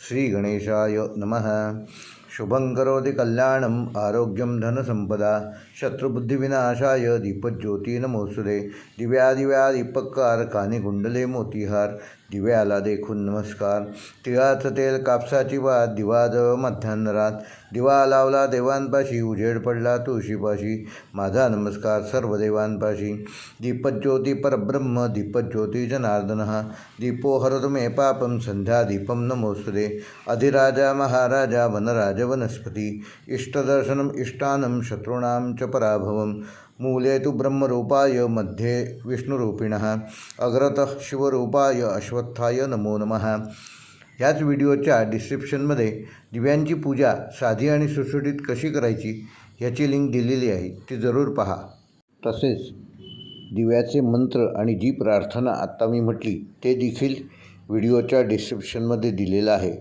श्रीगणेशाय नमः शुभं करोति कल्याणम् आरोग्यं धनसंपदा शत्रुबुद्धिविनाशाय दीपज्योती नमोसुदे दिव्या दिव्या दीपकार कानी गुंडले मोतीहार। दिव्याला देखून नमस्कार। तिळाचं तेल कापसाची वात दिवाजवळ मध्यान्हरात दिवा लावला देवांपाशी उजेड पडला तुळशीपाशी। माझा नमस्कार सर्व देवांपाशी। दीपज्योती परब्रह्म दीपज्योती जनार्दन। दीपो हरतु मे पापं संध्या दीपं नमोस्तुते अधिराजा महाराजा वनराज वनस्पती इष्टदर्शनम् इष्टानं शत्रूणां च पराभवं मूले तु ब्रह्मरूपायमध्ये विष्णुरूपिणः। अग्रतः शिवरूपाय अश्वत्थाय नमो नमः। ह्याच व्हिडिओच्या डिस्क्रिप्शनमध्ये दिव्यांची पूजा साधी आणि सुसुटीत कशी करायची ह्याची लिंक दिलेली आहे ती जरूर पहा. तसेच दिव्याचे मंत्र आणि जी प्रार्थना आत्ता मी म्हटली ते देखील व्हिडिओच्या डिस्क्रिप्शनमध्ये दिलेलं आहे.